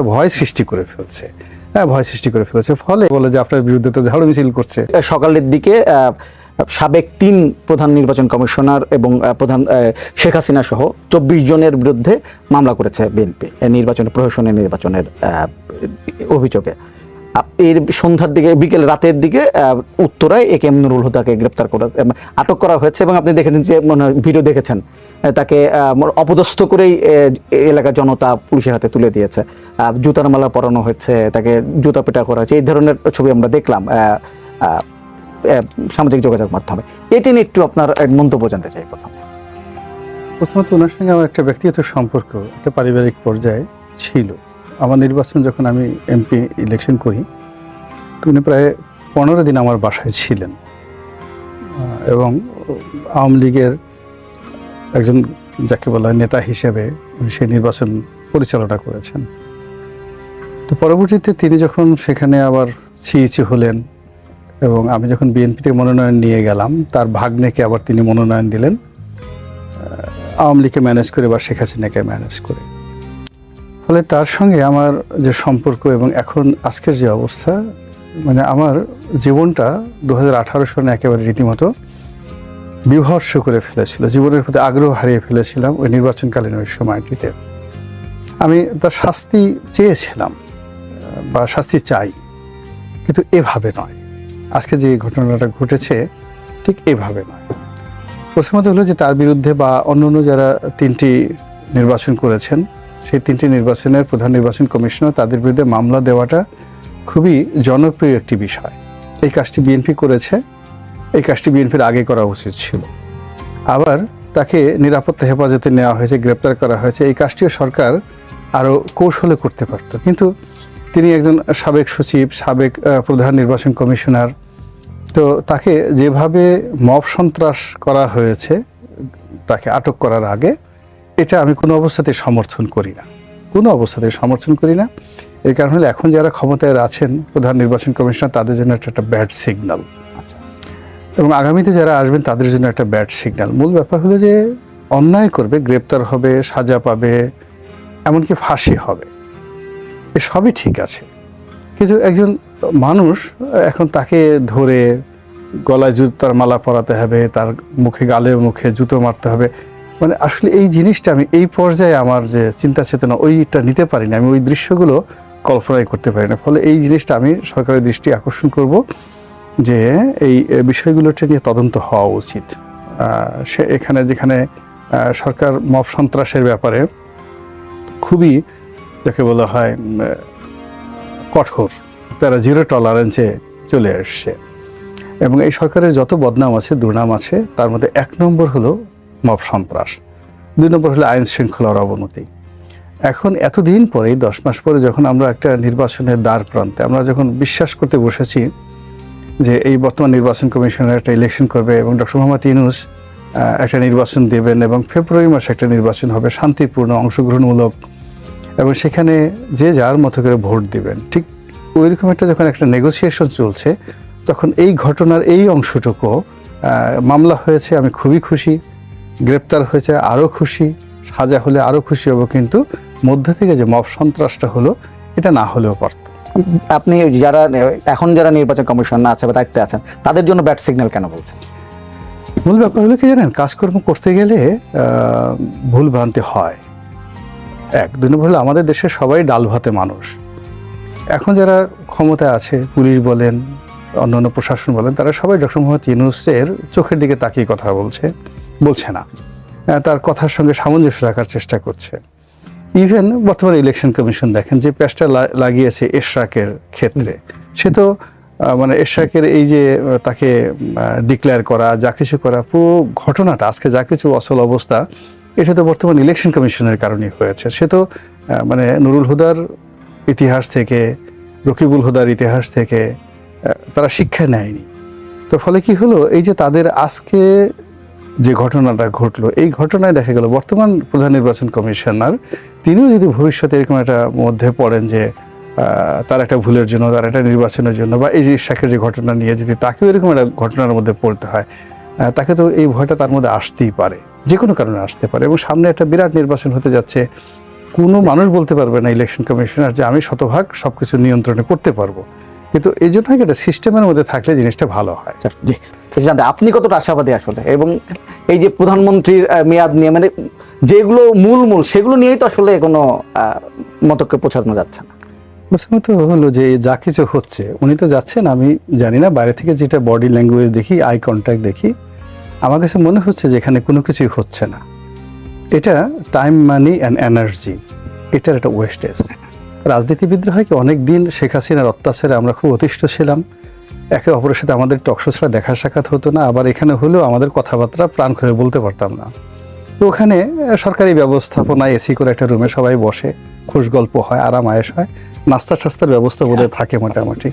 একটা ভয় সৃষ্টি করে ফেলছে। হ্যাঁ ভয় সৃষ্টি করে ফেলেছে। ফলে বলে যে আপনার বিরুদ্ধে তো ঝাড়ু মিছিল করছে। সকালের দিকে সাবেক তিন প্রধান নির্বাচন কমিশনার এবং প্রধান শেখ হাসিনা সহ চব্বিশ জনের বিরুদ্ধে মামলা করেছে বিএনপি নির্বাচনের প্রশাসনের নির্বাচনের অভিযোগে। এর সন্ধ্যার দিকে, বিকেল রাতের দিকে উত্তরায় এ কে এম নুরুল হুদাকে গ্রেপ্তার করা এবং আটক করা হয়েছে এবং আপনি দেখেছেন যে, মনে ভিডিও দেখেছেন তাকে অপদস্থ করেই এলাকার জনতা পুলিশের হাতে তুলে দিয়েছে। জুতার মালা পরানো হয়েছে, তাকে জুতা পেটা করা হয়েছে, এই ধরনের ছবি আমরা দেখলাম সামাজিক যোগাযোগ মাধ্যমে। এটি নিয়ে একটু আপনার মন্তব্য জানতে চাই প্রথম। প্রথমত ওনার সঙ্গে আমার একটা ব্যক্তিগত সম্পর্ক, একটা পারিবারিক পর্যায়ে ছিল। আমার নির্বাচন যখন আমি এমপি ইলেকশন করি, তো উনি প্রায় পনেরো দিন আমার বাসায় ছিলেন। এবং আওয়ামী লীগের একজন যাকে বলা নেতা হিসেবে সেই নির্বাচন পরিচালনা করেছেন। তো পরবর্তীতে তিনি যখন সেখানে আবার সিইসি হলেন এবং আমি যখন বিএনপিতে মনোনয়ন নিয়ে গেলাম, তার ভাগ্নেকে আবার তিনি মনোনয়ন দিলেন। আওয়ামী লীগকে ম্যানেজ করে বা শেখ হাসিনাকে ম্যানেজ করে। ফলে তার সঙ্গে আমার যে সম্পর্ক এবং এখন আজকের যে অবস্থা মানে আমার জীবনটা দু হাজার আঠারো সনে একেবারে রীতিমতো বিভর্ষ করে ফেলেছিল। জীবনের প্রতি আগ্রহ হারিয়ে ফেলেছিলাম ওই নির্বাচনকালীন ওই সময়টিতে। আমি তার শাস্তি চেয়েছিলাম, বা শাস্তি চাই, কিন্তু এভাবে নয়। আজকে যে ঘটনাটা ঘটেছে, ঠিক এভাবে নয়। প্রথমত হলো যে তার বিরুদ্ধে বা অন্য অন্য যারা তিনটি নির্বাচন করেছেন সেই তিনটি নির্বাচনের প্রধান নির্বাচন কমিশনার, তাদের বিরুদ্ধে মামলা দেওয়াটা খুবই জনপ্রিয় একটি বিষয়। এই কাজটি বিএনপি করেছে। এই কাজটি বিএনপির আগে করা উচিত ছিল। আবার তাকে নিরাপত্তা হেফাজতে নেওয়া হয়েছে, গ্রেপ্তার করা হয়েছে। এই কাজটিও সরকার আরও কৌশলে করতে পারত। কিন্তু তিনি একজন সাবেক সচিব, সাবেক প্রধান নির্বাচন কমিশনার। তো তাকে যেভাবে মব সন্ত্রাস করা হয়েছে, তাকে আটক করার আগে এটা আমি কোনো অবস্থাতে সমর্থন করি না। কোনো অবস্থাতে সমর্থন করি না। এই কারণ হলো এখন যারা ক্ষমতায় আছেন প্রধান নির্বাচন কমিশনার তাদের জন্য একটা একটা ব্যাড সিগন্যাল এবং আগামীতে যারা আসবেন তাদের জন্য একটা ব্যাড সিগন্যাল মূল ব্যাপার হলো যে অন্যায় করবে গ্রেপ্তার হবে সাজা পাবে এমনকি ফাঁসি হবে। এ সবই ঠিক আছে। কিন্তু একজন মানুষ এখন তাকে ধরে গলায় জুতার মালা পরাতে হবে তার মুখে গালে মুখে জুতো মারতে হবে মানে আসলে এই জিনিসটা আমি এই পর্যায়ে আমার যে চিন্তা চেতনা ওইটা নিতে পারি না আমি ওই দৃশ্যগুলো কল্পনাই করতে পারি না ফলে এই জিনিসটা আমি সরকারের দৃষ্টি আকর্ষণ করব যে এই বিষয়গুলোটা নিয়ে তদন্ত হওয়া উচিত। সে এখানে যেখানে সরকার মব সন্ত্রাসের ব্যাপারে খুবই, যাকে বলা হয় কঠোর, তারা জিরো টলারেন্সে চলে আসছে এবং এই সরকারের যত বদনাম আছে, দুর্নাম আছে, তার মধ্যে এক নম্বর হলো মব সন্ত্রাস। দুই নম্বর হলো আইন শৃঙ্খলার অবনতি। এখন এতদিন পরে দশ মাস পরে যখন আমরা একটা নির্বাচনের দ্বার প্রান্তে, আমরা যখন বিশ্বাস করতে বসেছি যে এই বর্তমান নির্বাচন কমিশনের একটা ইলেকশন করবে এবং ডক্টর মোহাম্মদ ইউনুস একটা নির্বাচন দেবেন এবং ফেব্রুয়ারি মাসে একটা নির্বাচন হবে, শান্তিপূর্ণ, অংশগ্রহণমূলক এবং সেখানে যে যার মতো করে ভোট দিবেন, ঠিক ওইরকম একটা যখন একটা নেগোসিয়েশন চলছে, তখন এই ঘটনার এই অংশটুকু মামলা হয়েছে, আমি খুবই খুশি। গ্রেপ্তার হয়েছে আরও খুশি সাজা হলে আরও খুশি হব কিন্তু মধ্যে থেকে যে মব সন্ত্রাসটা হলো এটা না হলেও পারত। আপনি যারা এখন যারা নির্বাচন কমিশন আছে বা দায়িত্বে আছেন তাদের জন্য ব্যাড সিগন্যাল কেন বলছেন? মূল ব্যাপার হলো কি জানেন কাজকর্ম করতে গেলে ভুল ভ্রান্তি হয়। এক দুই নম্বর হলো আমাদের দেশের সবাই ডাল ভাতে মানুষ। এখন যারা ক্ষমতায় আছে পুলিশ বলেন অন্যান্য প্রশাসন বলেন তারা সবাই ডক্টর মোহাম্মদ ইউনুসের চোখের দিকে তাকিয়ে কথা বলছে। বলছে না। তার কথার সঙ্গে সামঞ্জস্য রাখার চেষ্টা করছে। ইভেন বর্তমানে ইলেকশন কমিশন দেখেন যে প্যাচটা লা- লাগিয়েছে এশরাকের ক্ষেত্রে। সে তো মানে এশরাকের এই যে তাকে ডিক্লেয়ার করা, যা কিছু করা, পুরো ঘটনাটা, আজকে যা কিছু অসল অবস্থা, এটা তো বর্তমান ইলেকশন কমিশনের কারণেই হয়েছে। সে তো মানে নুরুল হুদার ইতিহাস থেকে, রকিবুল হুদার ইতিহাস থেকে তারা শিক্ষা নেয়নি। তো ফলে কি হলো? এই যে তাদের আজকে যে ঘটনাটা ঘটলো, এই ঘটনায় দেখা গেল বর্তমান প্রধান নির্বাচন কমিশনার, তিনিও যদি ভবিষ্যতে এরকম একটা মধ্যে পড়েন যে তার একটা ভুলের জন্য, তার একটা নির্বাচনের জন্য, বা এই যে শাকের যে ঘটনা নিয়ে যদি তাকেও এরকম একটা ঘটনার মধ্যে পড়তে হয় তাকে তো এই ভয়টা তার মধ্যে আসতেই পারে, যে কোনো কারণে আসতে পারে। এবং সামনে একটা বিরাট নির্বাচন হতে যাচ্ছে, কোনো মানুষ বলতে পারবে না ইলেকশন কমিশনার যে আমি শতভাগ সবকিছু নিয়ন্ত্রণে করতে পারব। কিন্তু এই জন্য একটা সিস্টেমের মধ্যে থাকলে জিনিসটা ভালো হয়? জি। জানতে আপনি কতটা আশাবাদী আসলে? এবং এই যে প্রধানমন্ত্রীর মেয়াদ নিয়ে মানে যেগুলো মূল মূল সেগুলো নিয়েই তো আসলে কোনো মতকে পৌঁছানো যাচ্ছে না। প্রথমত হলো যে যা কিছু হচ্ছে উনি তো যাচ্ছেন আমি জানি না বাইরে থেকে যেটা বডি ল্যাঙ্গুয়েজ দেখি আই কন্ট্যাক্ট দেখি আমার কাছে মনে হচ্ছে যে এখানে কোনো কিছুই হচ্ছে না। এটা টাইম মানি অ্যান্ড এনার্জি এটার একটা ওয়েস্টেজ রাজনীতিবিদরা হয় কি অনেক দিন শেখ হাসিনার অত্যাচারে আমরা খুব অতিষ্ঠ ছিলাম। একে অপরের সাথে আমাদের টকশো ছাড়া দেখা সাক্ষাৎ হতো না আবার এখানে হলেও আমাদের কথাবার্তা প্রাণ খুলে বলতে পারতাম না। তো ওখানে সরকারি ব্যবস্থাপনায় এসি করে একটা রুমে সবাই বসে খুশ গল্প হয় আরাম আয়েস হয় নাস্তা টাস্তার ব্যবস্থা বলে থাকে মোটামুটি।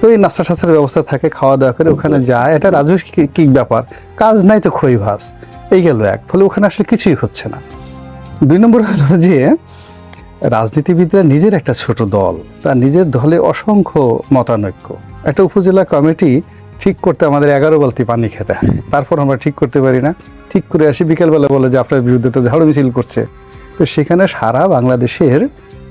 তো এই নাস্তা টাস্তার ব্যবস্থা থাকে খাওয়া দাওয়া করে ওখানে যায় এটা রাজস্বিক ব্যাপার? কাজ নাই তো খই ভাস এই গেল এক ফলে ওখানে আসলে কিছুই হচ্ছে না। দুই নম্বর হলো যে রাজনীতিবিদরা নিজের একটা ছোট দল, তার নিজের দলে অসংখ্য মতানৈক্য। একটা উপজেলা কমিটি ঠিক করতে আমাদের এগারো বালতি পানি খেতে হয়। তারপর আমরা ঠিক করতে পারি না। ঠিক করে আসি, বিকেলবেলা বলে যে আপনার বিরুদ্ধে তো ঝাড়ু মিছিল করছে। তো সেখানে সারা বাংলাদেশের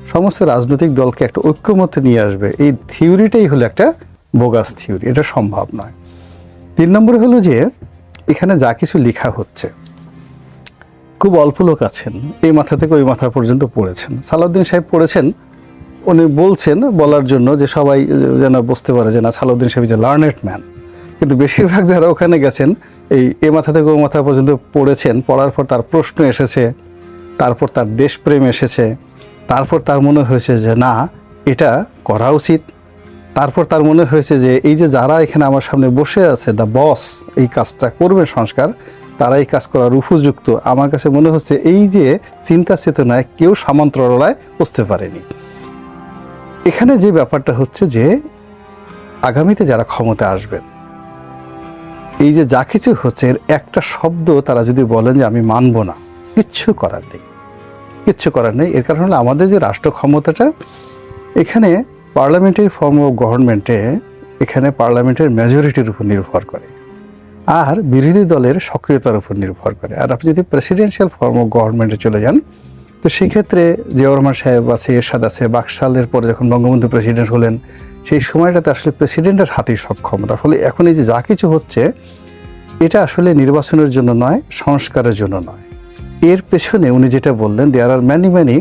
সমস্ত রাজনৈতিক দলকে একটা ঐক্যমত্যে নিয়ে আসবে। এই থিওরিটাই হলো একটা বোগাস থিওরি। এটা সম্ভব নয়। তিন নম্বরে হলো যে এখানে যা কিছু লেখা হচ্ছে খুব অল্প লোক আছেন, এই মাথা থেকে ওই মাথা পর্যন্ত পড়েছেন। সালাউদ্দিন সাহেব পড়েছেন, উনি বলছেন বলার জন্য যে সবাই যেন বুঝতে পারে যে না, সালাউদ্দিন সাহেব যে লার্নেড ম্যান। কিন্তু বেশিরভাগ যারা ওখানে গেছেন, এই এ মাথা থেকে ও মাথা পর্যন্ত পড়েছেন, পড়ার পর তার প্রশ্ন এসেছে, তারপর তার দেশপ্রেম এসেছে, তারপর তার মনে হয়েছে যে না, এটা করা উচিত। তারপর তার মনে হয়েছে যে এই যে যারা এখানে আমার সামনে বসে আছে দ্য বস এই কাজটা করবে সংস্কার তারা এই কাজ করার উপযুক্ত আমার কাছে মনে হচ্ছে এই যে চিন্তা চেতনায় কেউ সামন্তরায় বসতে পারেনি। এখানে যে ব্যাপারটা হচ্ছে যে, আগামীতে যারা ক্ষমতা আসবেন, এই যে যা কিছু হচ্ছে একটা শব্দ তারা যদি বলেন যে, আমি মানব না, কিচ্ছু করার নেই। কিচ্ছু করার নেই। এর কারণ হলো আমাদের যে রাষ্ট্র ক্ষমতাটা, এখানে পার্লামেন্টারি ফর্ম অফ গভর্নমেন্টে, এখানে পার্লামেন্টের মেজরিটির উপর নির্ভর করে। আর বিরোধী দলের সক্রিয়তার উপর নির্ভর করে। আর আপনি যদি প্রেসিডেন্সিয়াল ফর্ম অফ গভর্নমেন্টে চলে যান, তো সেক্ষেত্রে জিয়াউর সাহেব আছে, এরশাদ আছে, বাকশালের পরে যখন বঙ্গবন্ধু প্রেসিডেন্ট হলেন, সেই সময়টাতে আসলে প্রেসিডেন্টের হাতেই সব ক্ষমতা। ফলে এখন এই যে যা কিছু হচ্ছে, এটা আসলে নির্বাচনের জন্য নয়, সংস্কারের জন্য নয়। এর পেছনে উনি যেটা বললেন there are many many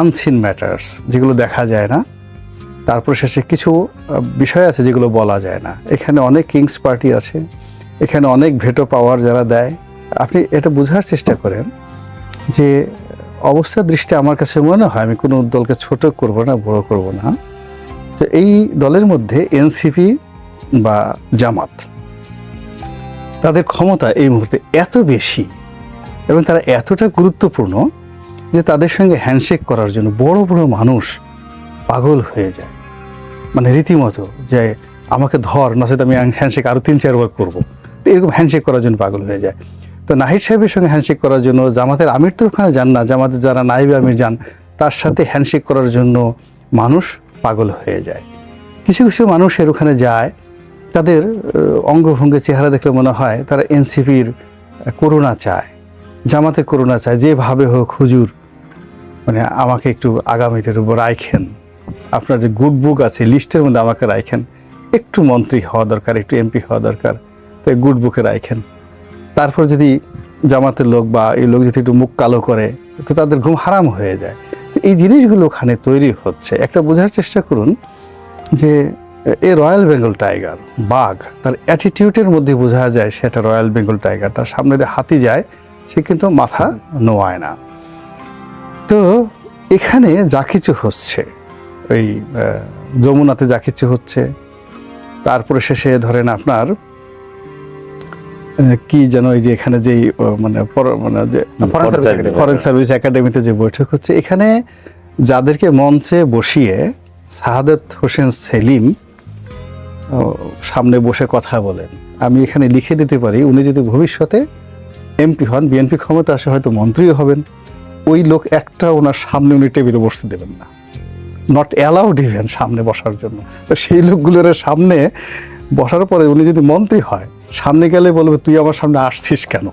unseen matters যেগুলো দেখা যায় না। তারপর শেষে কিছু বিষয় আছে যেগুলো বলা যায় না। এখানে অনেক কিংস পার্টি আছে, এখানে অনেক ভেটো পাওয়ার যারা দেয়। আপনি এটা বোঝার চেষ্টা করেন যে অবস্থার দৃষ্টি আমার কাছে মনে হয় আমি কোনো দলকে ছোট করব না, বড় করব না। তো এই দলের মধ্যে এনসিপি বা জামাত, তাদের ক্ষমতা এই মুহূর্তে এত বেশি এবং তারা এতটা গুরুত্বপূর্ণ যে তাদের সঙ্গে হ্যান্ডশেক করার জন্য বড় বড় মানুষ পাগল হয়ে যায়। মানে রীতিমতো যে আমাকে ধর নচেত আমি হ্যান্ডশেক আরও তিন চারবার করব। তো এরকম হ্যান্ডশেক করার জন্য পাগল হয়ে যায়। তো নাহিদ সাহেবের সঙ্গে হ্যান্ডশেক করার জন্য, জামাতের আমির তো ওখানে যান না, জামাতের যারা নাইবে আমির যান, তার সাথে হ্যান্ডশেক করার জন্য মানুষ পাগল হয়ে যায়। কিছু কিছু মানুষের ওখানে যায়, তাদের অঙ্গভঙ্গি চেহারা দেখলে মনে হয় তারা এনসিপির করুণা চায় জামাতে করুণা চায়, যেভাবে হোক হুজুর মানে আমাকে একটু আগামীতে একটু রাইখেন। আপনার যে গুড বুক আছে, লিস্টের মধ্যে আমাকে রাখেন একটু মন্ত্রী হওয়া দরকার, একটু এমপি হওয়া দরকার। তাই গুড বুকে রাখেন তারপর যদি জামাতের লোক বা এই লোক যদি একটু মুখ কালো করে, তো তাদের ঘুম হারাম হয়ে যায়। তো এই জিনিসগুলো ওখানে তৈরি হচ্ছে। একটা বোঝার চেষ্টা করুন যে, এ রয়্যাল বেঙ্গল টাইগার বাঘ, তার অ্যাটিটিউডের মধ্যে বোঝা যায় সেটা রয়্যাল বেঙ্গল টাইগার তার সামনে দিয়ে হাতি যায়, সে কিন্তু মাথা নোয়ায় না। তো এখানে যা কিছু হচ্ছে ওই যমুনাতে যা কিছু হচ্ছে তারপরে শেষে ধরেন আপনার কি যেন ওই যে এখানে আহ, মানে মানে যে। ফরেন সার্ভিস একাডেমিতে যে বৈঠক হচ্ছে এখানে যাদেরকে মঞ্চে বসিয়ে সাহাদত হোসেন সেলিম সামনে বসে কথা বলেন। আমি এখানে লিখে দিতে পারি উনি যদি ভবিষ্যতে এমপি হন বিএনপি ক্ষমতা আসে হয়তো মন্ত্রীও হবেন। ওই লোক একটা ওনার সামনে উনি টেবিলে বসতে দেবেন না। নট অ্যালাউড ইভেন সামনে বসার জন্য। তো সেই লোকগুলোর সামনে বসার পরে উনি যদি মন্ত্রী হয়, সামনে গেলে বলবে, তুই আমার সামনে আসছিস কেন?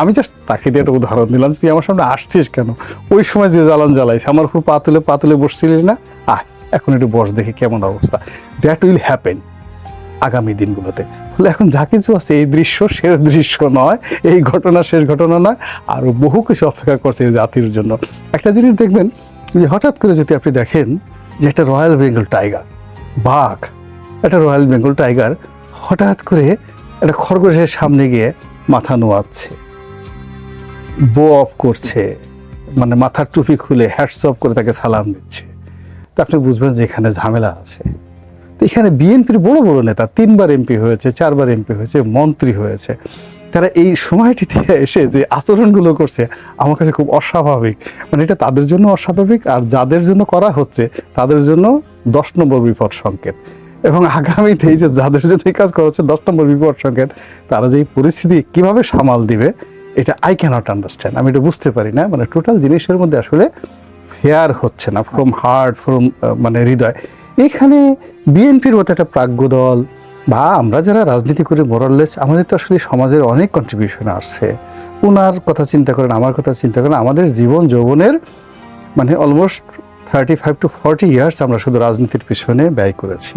আমি জাস্ট তাকে দিয়ে একটা উদাহরণ দিলাম, তুই আমার সামনে আসছিস কেন? ওই সময় যে জ্বালান জ্বালাইছে, আমার উপর পা তুলে পা তুলে বসছিলি না? আয়, এখন একটু বস দেখি কেমন অবস্থা। দ্যাট উইল হ্যাপেন আগামী দিনগুলোতে। ফলে এখন যা কিছু আছে, এই দৃশ্য শেষ দৃশ্য নয়, এই ঘটনা শেষ ঘটনা নয় আরও বহু কিছু অপেক্ষা করছে এই জাতির জন্য। একটা জিনিস দেখবেন যে হঠাৎ করে যদি আপনি দেখেন যে একটা রয়্যাল বেঙ্গল টাইগার, বাঘ, একটা রয়্যাল বেঙ্গল টাইগার হঠাৎ করে একটা খরগোশের সামনে গিয়ে মাথা নোয়াচ্ছে বো অফ করছে মানে মাথার টুপি খুলে হ্যাটস অফ করে তাকে সালাম দিচ্ছে। তা আপনি বুঝবেন যে এখানে ঝামেলা আছে। তো এখানে বিএনপির বড় বড় নেতা তিনবার এমপি হয়েছে, চারবার এমপি হয়েছে, মন্ত্রী হয়েছে। তারা এই সময়টিতে এসে যে আচরণগুলো করছে আমার কাছে খুব অস্বাভাবিক। মানে এটা তাদের জন্য অস্বাভাবিক আর যাদের জন্য করা হচ্ছে তাদের জন্য দশ নম্বর বিপদ সংকেত। এবং আগামীতে এই যে যাদের জন্য এই কাজ করা হচ্ছে দশ নম্বর বিপদ সংকেত, তারা যে এই পরিস্থিতি কীভাবে সামাল দিবে, এটা আই ক্যানট আন্ডারস্ট্যান্ড আমি এটা বুঝতে পারি না। মানে টোটাল জিনিসের মধ্যে আসলে ফেয়ার হচ্ছে না ফ্রম হার্ট ফ্রম মানে হৃদয়। এখানে বিএনপির মতো একটা প্রাজ্ঞ দল বা আমরা যারা রাজনীতি করি মোরাললেস আমাদের তো আসলে সমাজের অনেক কন্ট্রিবিউশন আসছে। ওনার কথা চিন্তা করেন, আমার কথা চিন্তা করেন, আমাদের জীবন যৌবনের মানে almost thirty five to forty years আমরা শুধু রাজনীতির পিছনে ব্যয় করেছি।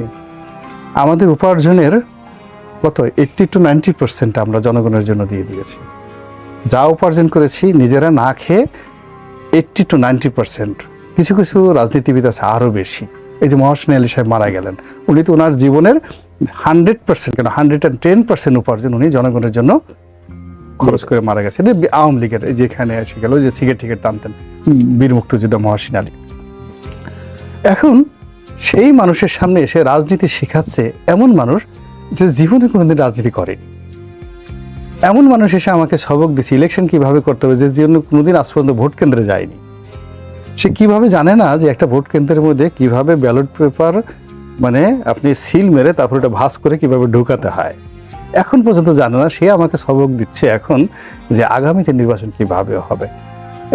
আমাদের উপার্জনের কত? এইট্টি টু নাইনটি পার্সেন্ট আমরা জনগণের জন্য দিয়ে দিয়েছি। যা উপার্জন করেছি নিজেরা না খেয়ে এইট্টি টু নাইনটি পার্সেন্ট কিছু কিছু রাজনীতিবিদ আছে আরও বেশি। এই যে মহাসিন আলী সাহেব মারা গেলেন। উনি তো ওনার জীবনের হান্ড্রেড পার্সেন্ট কেন? হান্ড্রেড অ্যান্ড টেন পার্সেন্ট উপার্জন উনি জনগণের জন্য খরচ করে মারা গেছে। আওয়ামী লীগের যেখানে এসে গেল যে সিগারেট টিকেট টানতেন বীর মুক্তিযোদ্ধা মহাসিন আলী। এখন সেই মানুষের সামনে এসে রাজনীতি শেখাচ্ছে এমন মানুষ যে জীবনে কোনোদিন রাজনীতি করেনি। এমন মানুষ এসে আমাকে সবক দিচ্ছে ইলেকশন কীভাবে করতে হবে, যে জন্য কোনোদিন আজ পর্যন্ত ভোট কেন্দ্রে যায়নি। সে কীভাবে জানে না যে একটা ভোট কেন্দ্রের মধ্যে কীভাবে ব্যালট পেপার মানে আপনি সিল মেরে তারপর ওটা ভাঁজ করে কীভাবে ঢুকাতে হয়? এখন পর্যন্ত জানে না সে আমাকে সবক দিচ্ছে এখন যে আগামীতে নির্বাচন কীভাবে হবে।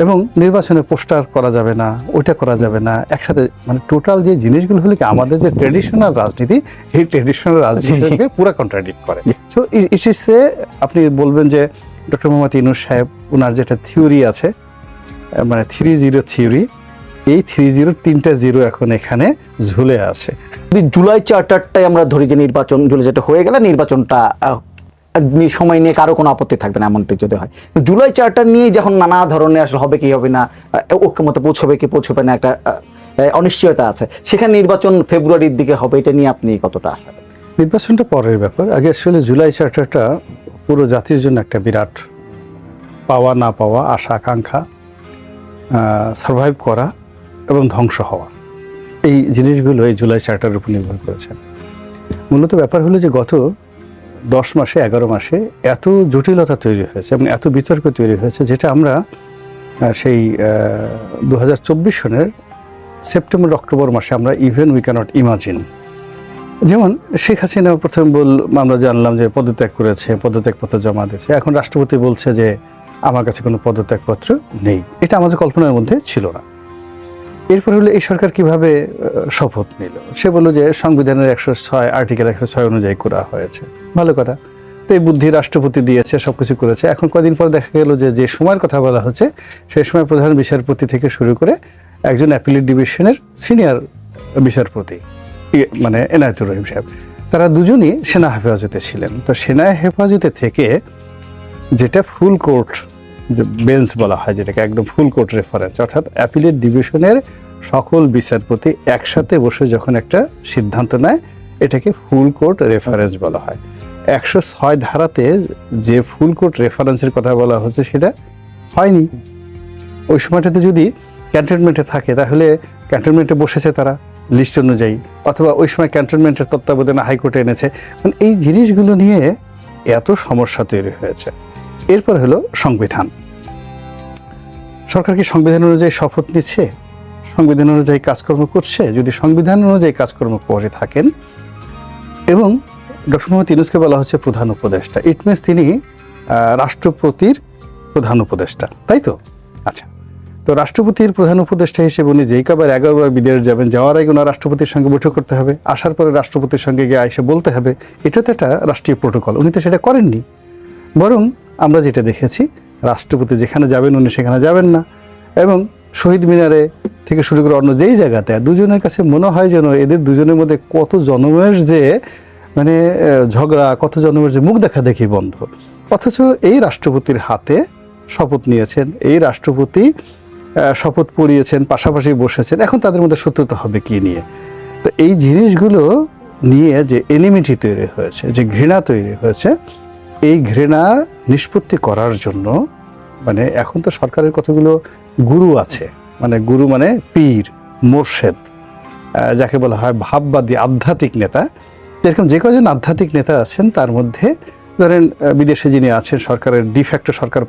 এবং নির্বাচনে পোস্টার করা যাবে না ওইটা করা যাবে না একসাথে মানে টোটাল যে জিনিসগুলো হলো কি আমাদের যে ট্রেডিশনাল রাজনীতি এই ট্রেডিশনাল রাজনীতিকে পুরো কন্ট্রাডিক্ট করে। সো ইট ইস এ আপনি বলবেন যে ডক্টর মোহাম্মদ ইনুস সাহেব ওনার যেটা থিওরি আছে মানে থ্রি জিরো থিওরি এই থ্রি জিরো তিনটা জিরো এখন এখানে ঝুলে আছে যদি জুলাই চার্টারটাই আমরা ধরি যে নির্বাচন জুলাই যেটা হয়ে গেলে নির্বাচনটা সময় নিয়ে কারও কোনো আপত্তি থাকবে না এমনটি যদি হয় জুলাই চার্টার নিয়ে যখন নানা ধরনের আসলে হবে কি হবে না আহ, ঐক্যমতে পৌঁছবে কি পৌঁছবে না একটা অনিশ্চয়তা আছে সেখানে নির্বাচন ফেব্রুয়ারির দিকে হবে এটা নিয়ে আপনি কতটা আশা নির্বাচনটা পরের ব্যাপার আগে আসলে জুলাই চার্টারটা পুরো জাতির জন্য একটা বিরাট পাওয়া না পাওয়া আশা আকাঙ্ক্ষা সার্ভাইভ করা এবং ধ্বংস হওয়া। এই জিনিসগুলো এই জুলাই চার্টারের উপর নির্ভর করেছে। মূলত ব্যাপার হলো যে গত দশ মাসে, এগারো মাসে এত জটিলতা তৈরি হয়েছে এবং এত বিতর্ক তৈরি হয়েছে যেটা আমরা সেই দু হাজার চব্বিশ সনের সেপ্টেম্বর, অক্টোবর মাসে আমরা ইভেন উই ক্যানট ইমাজিন যেমন শেখ হাসিনা প্রথম বল আমরা জানলাম যে পদত্যাগ করেছে, পদত্যাগপত্র জমা দিয়েছে। এখন রাষ্ট্রপতি বলছে যে আমার কাছে কোনো পদত্যাগপত্র নেই। এটা আমাদের কল্পনার মধ্যে ছিল না। এরপর হলো, এই সরকার কীভাবে শপথ নিল? সে বলল যে সংবিধানের একশো ছয়, আর্টিকেল একশো ছয় অনুযায়ী করা হয়েছে। ভালো কথা। তো এই বুদ্ধি রাষ্ট্রপতি দিয়েছে সব কিছু করেছে। এখন কদিন পর দেখা গেল যে যে সময়ের কথা বলা হচ্ছে, সেই সময় প্রধান বিচারপতি থেকে শুরু করে একজন অ্যাপিলেট ডিভিশনের সিনিয়র বিচারপতি মানে এনায়তুর রহিম সাহেব, তারা দুজনই সেনা হেফাজতে ছিলেন। তো সেনা হেফাজতে থেকে যেটা ফুল কোর্ট যে বেঞ্চ বলা হয়, যেটাকে একদম ফুল কোর্ট রেফারেন্স অর্থাৎ অ্যাপিলেট ডিভিশনের সকল বিচারপতি একসাথে বসে যখন একটা সিদ্ধান্ত নেয়, এটাকে ফুল কোর্ট রেফারেন্স বলা হয়। একশো ছয় ধারাতে যে ফুল কোর্ট রেফারেন্সের কথা বলা হচ্ছে, সেটা হয়নি। ওই সময়টাতে যদি ক্যান্টনমেন্টে থাকে, তাহলে ক্যান্টনমেন্টে বসেছে তারা লিস্ট অনুযায়ী, অথবা ওই সময় ক্যান্টনমেন্টের তত্ত্বাবধানে হাইকোর্টে এনেছে। মানে এই জিনিসগুলো নিয়ে এত সমস্যা তৈরি হয়েছে। এরপর হলো সংবিধান। সরকার কি সংবিধান অনুযায়ী শপথ নিচ্ছে? সংবিধান অনুযায়ী কাজকর্ম করছে? যদি সংবিধান অনুযায়ী কাজকর্ম করে থাকেন, এবং ডক্টর মোহাম্মদ ইউনুসকে বলা হচ্ছে প্রধান উপদেষ্টা, ইট মিনস তিনি রাষ্ট্রপতির প্রধান উপদেষ্টা, তাই তো? আচ্ছা তো রাষ্ট্রপতির প্রধান উপদেষ্টা হিসেবে উনি যেই কবার এগারোবার বিদেশ যাবেন, যাওয়ার আগে ওনার রাষ্ট্রপতির সঙ্গে বৈঠক করতে হবে, আসার পরে রাষ্ট্রপতির সঙ্গে গিয়ে এসে বলতে হবে। এটা তো একটা রাষ্ট্রীয় প্রোটোকল, উনি তো সেটা করেননি। বরং আমরা যেটা দেখেছি, রাষ্ট্রপতি যেখানে যাবেন উনি সেখানে যাবেন না। এবং শহীদ মিনারে থেকে শুরু করে অন্য যেই জায়গাতে দুজনের কাছে মনে হয় যেন এদের দুজনের মধ্যে কত জন্মের যে মানে ঝগড়া, কত জন্মের যে মুখ দেখা দেখি বন্ধ। অথচ এই রাষ্ট্রপতির হাতে শপথ নিয়েছেন, এই রাষ্ট্রপতি শপথ পড়িয়েছেন, পাশাপাশি বসেছেন। এখন তাদের মধ্যে শত্রুতা হবে কি নিয়ে? তো এই জিনিসগুলো নিয়ে যে এনিমিটি তৈরি হয়েছে, যে ঘৃণা তৈরি হয়েছে এই ঘৃণা নিষ্পত্তি করার জন্য মানে এখন তো সরকারের কতগুলো গুরু আছে মানে গুরু মানে পীর, মোর্শেদ যাকে বলা হয় ভাববাদী আধ্যাত্মিক নেতা। যেরকম যে কজন আধ্যাত্মিক নেতা আছেন, তার মধ্যে ধরেন বিদেশে যিনি আছেন, সরকারের ডিফ্যাক্টো সরকার